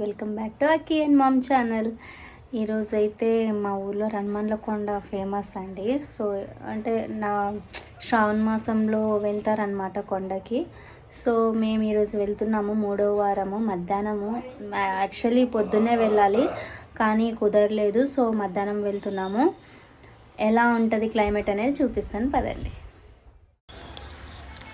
Welcome back to Akki and mom channel. ఈరోజు అయితే మా ఊర్లో రన్మన్ల కొండ ఫేమస్ అండి. సో అంటే నా శ్రావణ మాసంలో వెళ్తారనమాట కొండకి. సో మేము ఈరోజు వెళ్తున్నాము మూడో వారము మధ్యాహ్నము. యాక్చువల్లీ పొద్దున్నే వెళ్ళాలి కానీ కుదరలేదు. సో మధ్యాహ్నం వెళ్తున్నాము. ఎలా ఉంటుంది క్లైమేట్ అనేది చూపిస్తాను పదండి.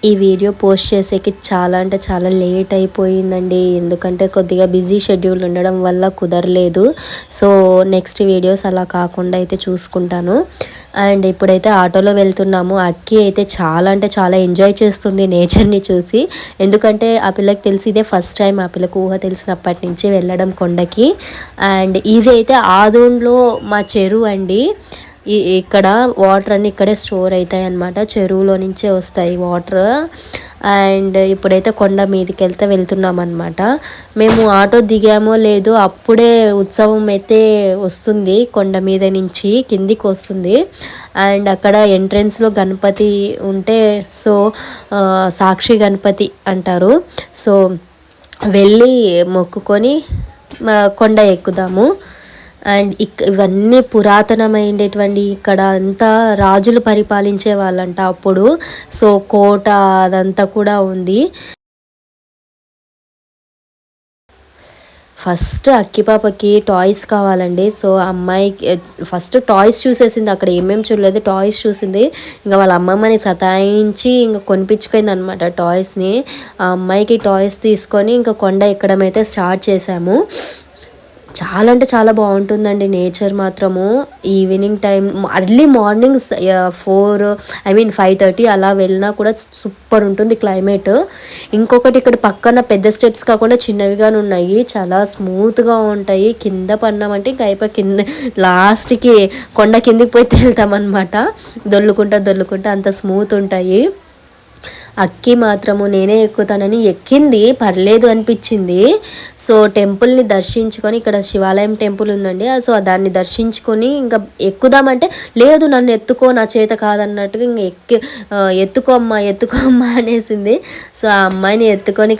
ఈ వీడియో పోస్ట్ చేసేకి చాలా అంటే చాలా లేట్ అయిపోయిందండి. ఎందుకంటే కొద్దిగా బిజీ షెడ్యూల్ ఉండడం వల్ల కుదరలేదు. సో నెక్స్ట్ వీడియోస్ అలా కాకుండా అయితే చూసుకుంటాను. అండ్ ఇప్పుడైతే ఆటోలో వెళ్తున్నాము. అక్కి అయితే చాలా అంటే చాలా ఎంజాయ్ చేస్తుంది నేచర్ని చూసి. ఎందుకంటే ఆ పిల్లకి తెలిసి ఇదే ఫస్ట్ టైం ఆ పిల్లకు ఊహ తెలిసినప్పటి నుంచి వెళ్ళడం కొండకి. అండ్ ఇది అయితే ఆదోన్లో మా చెరువు అండి. ఈ ఇక్కడ వాటర్ అన్ని ఇక్కడే స్టోర్ అవుతాయి అన్నమాట. చెరువులో నుంచే వస్తాయి వాటర్ అండ్ ఇప్పుడైతే కొండ మీదకి వెళ్తే వెళ్తున్నాం అనమాట మేము ఆటో దిగామో లేదో అప్పుడే ఉత్సవం అయితే వస్తుంది కొండ మీద నుంచి కిందికి వస్తుంది. అండ్ అక్కడ ఎంట్రెన్స్లో గణపతి ఉంటే సో సాక్షి గణపతి అంటారు. సో వెళ్ళి మొక్కుకొని కొండ ఎక్కుదాము. అండ్ ఇక్ ఇవన్నీ పురాతనమైనటువంటి ఇక్కడ అంతా రాజులు పరిపాలించే వాళ్ళంట అప్పుడు. సో కోట అదంతా కూడా ఉంది. ఫస్ట్ అక్కిపాపకి టాయ్స్ కావాలండి. సో అమ్మాయికి ఫస్ట్ టాయ్స్ చూసేసింది. అక్కడ ఏమేమి చూడలేదు టాయ్స్ చూసింది. ఇంకా వాళ్ళ అమ్మమ్మని సతాయించి ఇంకా కొనిపించుకుంది అనమాట టాయ్స్ని. ఆ అమ్మాయికి టాయ్స్ తీసుకొని ఇంకా కొండ ఎక్కడమైతే స్టార్ట్ చేసాము చాలా అంటే చాలా బాగుంటుందండి నేచర్ మాత్రము. Evening time early morning four I mean five thirty అలా వెళ్ళినా కూడా సూపర్ ఉంటుంది క్లైమేట్ ఇంకొకటి ఇక్కడ పక్కన పెద్ద స్టెప్స్ కాకుండా చిన్నవిగానే ఉన్నాయి. చాలా స్మూత్గా ఉంటాయి. కింద పన్నామంటే ఇంకా అయిపోయి కింద లాస్ట్కి కొండ కిందికి పోయి తేలుతామన్నమాట దొల్లుకుంటా దొల్లుకుంటా అంత స్మూత్ ఉంటాయి. అక్కి మాత్రము నేనే ఎక్కుతానని ఎక్కింది. పర్లేదు అనిపించింది. సో టెంపుల్ని దర్శించుకొని ఇక్కడ శివాలయం టెంపుల్ ఉందండి. సో దాన్ని దర్శించుకొని ఇంకా ఎక్కుదామంటే లేదు నన్ను ఎత్తుకో నా చేత కాదన్నట్టుగా ఇంక ఎక్కి ఎత్తుకోమ్మ ఎత్తుకోమ్మ అనేసింది. సో ఆ అమ్మాయిని ఎత్తుకొని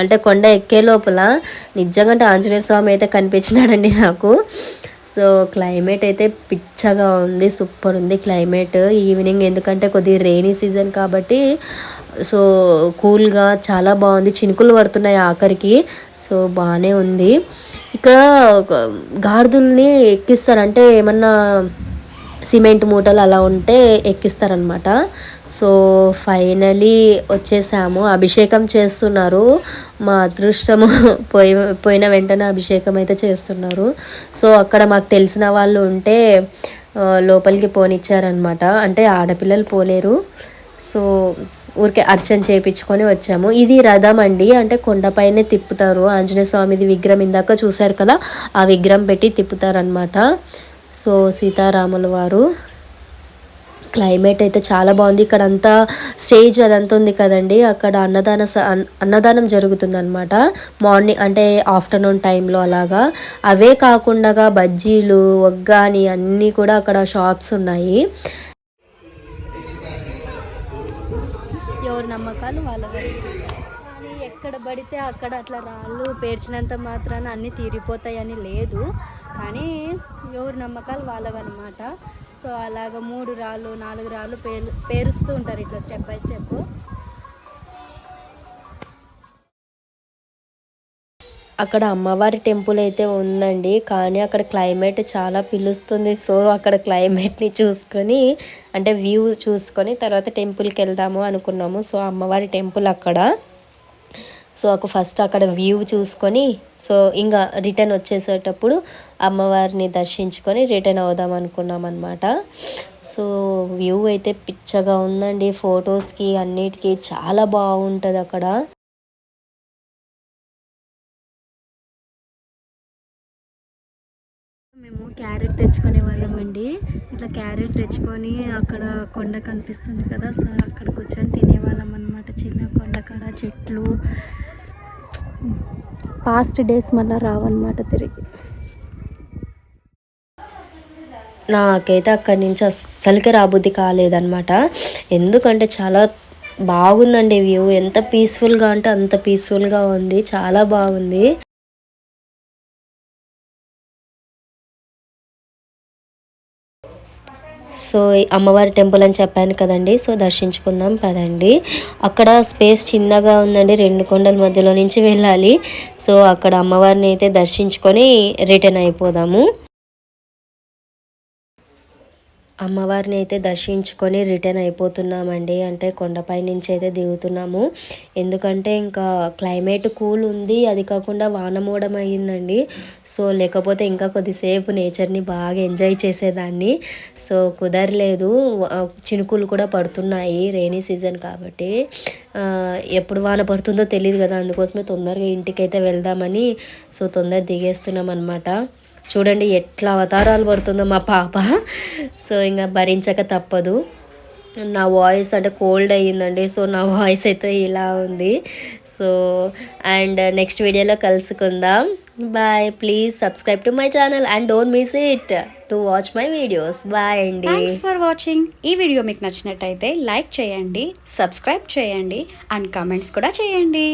అంటే కొండ ఎక్కే లోపల నిజంగా అంటే ఆంజనేయ స్వామి అయితే కనిపించినాడండి నాకు. సో క్లైమేట్ అయితే పిచ్చగా ఉంది సూపర్ ఉంది క్లైమేట్. ఈవినింగ్ ఎందుకంటే కొద్దిగా రెయినీ సీజన్ కాబట్టి సో కూల్గా చాలా బాగుంది. చినుకులు పడుతున్నాయి ఆఖరికి సో బాగానే ఉంది. ఇక్కడ గార్దుల్ని ఎక్కిస్తారు ఏమన్నా సిమెంట్ మూటలు అలా ఉంటే ఎక్కిస్తారనమాట సో ఫైనలీ వచ్చేసాము. అభిషేకం చేస్తున్నారు. మా అదృష్టము పోయి పోయిన వెంటనే అభిషేకం అయితే చేస్తున్నారు. సో అక్కడ మాకు తెలిసిన వాళ్ళు ఉంటే లోపలికి పోనిచ్చారనమాట అంటే ఆడపిల్లలు పోలేరు. సో ఊరికే అర్చన చేయించుకొని వచ్చాము. ఇది రథం అండి. అంటే కొండపైనే తిప్పుతారు. ఆంజనేయ స్వామిది విగ్రహం ఇందాక చూశారు కదా? ఆ విగ్రహం పెట్టి తిప్పుతారనమాట సో సీతారాముల వారు. క్లైమేట్ అయితే చాలా బాగుంది. ఇక్కడ అంతా స్టేజ్ అదంతా ఉంది కదండి. అక్కడ అన్నదాన అన్నదానం జరుగుతుందనమాట మార్నింగ్ అంటే ఆఫ్టర్నూన్ టైంలో అలాగా. అవే కాకుండా బజ్జీలు ఒగ్గాని అన్నీ కూడా అక్కడ షాప్స్ ఉన్నాయి. ఎవరి నమ్మకాలు వాళ్ళ కానీ ఎక్కడ పడితే అక్కడ అట్లా రాళ్ళు పేర్చినంత మాత్రాన అన్నీ తీరిపోతాయని లేదు. కానీ ఎవరి నమ్మకాలు వాళ్ళవన్నమాట. సో అలాగ మూడు రాళ్ళు నాలుగు రాళ్ళు పేరు పేరుస్తూ ఉంటారు ఇట్లా స్టెప్ బై స్టెప్. అక్కడ అమ్మవారి టెంపుల్ అయితే ఉందండి. కానీ అక్కడ క్లైమేట్ చాలా పిలుస్తుంది. సో అక్కడ క్లైమేట్ని చూసుకొని అంటే వ్యూ చూసుకొని తర్వాత టెంపుల్కి వెళ్దాము అనుకున్నాము. సో అమ్మవారి టెంపుల్ అక్కడ. సో ఒక ఫస్ట్ అక్కడ వ్యూ చూసుకొని సో ఇంకా రిటర్న్ వచ్చేసేటప్పుడు అమ్మవారిని దర్శించుకొని రిటర్న్ అవుదాం అనుకున్నాం అనమాట సో వ్యూ అయితే పిచ్చగా ఉందండి. ఫొటోస్కి అన్నిటికీ చాలా బాగుంటుంది అక్కడ. మేము క్యారెట్ తెచ్చుకునే వాళ్ళం అండి. ఇట్లా క్యారెట్ తెచ్చుకొని అక్కడ కొండ కనిపిస్తుంది కదా సో అక్కడ కూర్చొని తినేవాళ్ళం అనమాట చిన్న కొండ కాడ చెట్లు పాస్ట్ డేస్ మళ్ళీ రావన్నమాట తిరిగి. నాకైతే అక్కడి నుంచి అస్సలకి రాబుద్ధి కాలేదనమాట ఎందుకంటే చాలా బాగుందండి వ్యూ ఎంత పీస్ఫుల్గా అంటే అంత పీస్ఫుల్గా ఉంది. చాలా బాగుంది. సో అమ్మవారి టెంపుల్ అని చెప్పాను కదండి. సో దర్శించుకుందాం పదండి. అక్కడ స్పేస్ చిన్నగా ఉందండి. రెండు కొండల మధ్యలో నుంచి వెళ్ళాలి. సో అక్కడ అమ్మవారిని అయితే దర్శించుకొని రిటర్న్ అయిపోదాము. అమ్మవారిని అయితే దర్శించుకొని రిటర్న్ అయిపోతున్నామండి. అంటే కొండపై నుంచి అయితే దిగుతున్నాము. ఎందుకంటే ఇంకా క్లైమేట్ కూల్ ఉంది. అది కాకుండా వాన అయ్యిందండి. సో లేకపోతే ఇంకా కొద్దిసేపు నేచర్ని బాగా ఎంజాయ్ చేసేదాన్ని. సో కుదరలేదు. చినుకులు కూడా పడుతున్నాయి. రైనీ సీజన్ కాబట్టి. ఎప్పుడు వాన పడుతుందో తెలియదు కదా. అందుకోసమే తొందరగా ఇంటికైతే వెళ్దామని సో తొందర దిగేస్తున్నాం అనమాట చూడండి ఎట్లా అవతారాలు పడుతుందో మా పాప. సో ఇంకా భరించక తప్పదు. నా వాయిస్ అంటే కోల్డ్ అయ్యిందండి సో నా వాయిస్ అయితే ఇలా ఉంది. సో అండ్ నెక్స్ట్ వీడియోలో కలుసుకుందాం. Bye please subscribe to my channel and don't miss it to watch my videos bye అండి. థ్యాంక్స్ ఫర్ వాచింగ్ ఈ వీడియో మీకు నచ్చినట్టయితే లైక్ చేయండి సబ్స్క్రైబ్ చేయండి అండ్ కామెంట్స్ కూడా చేయండి.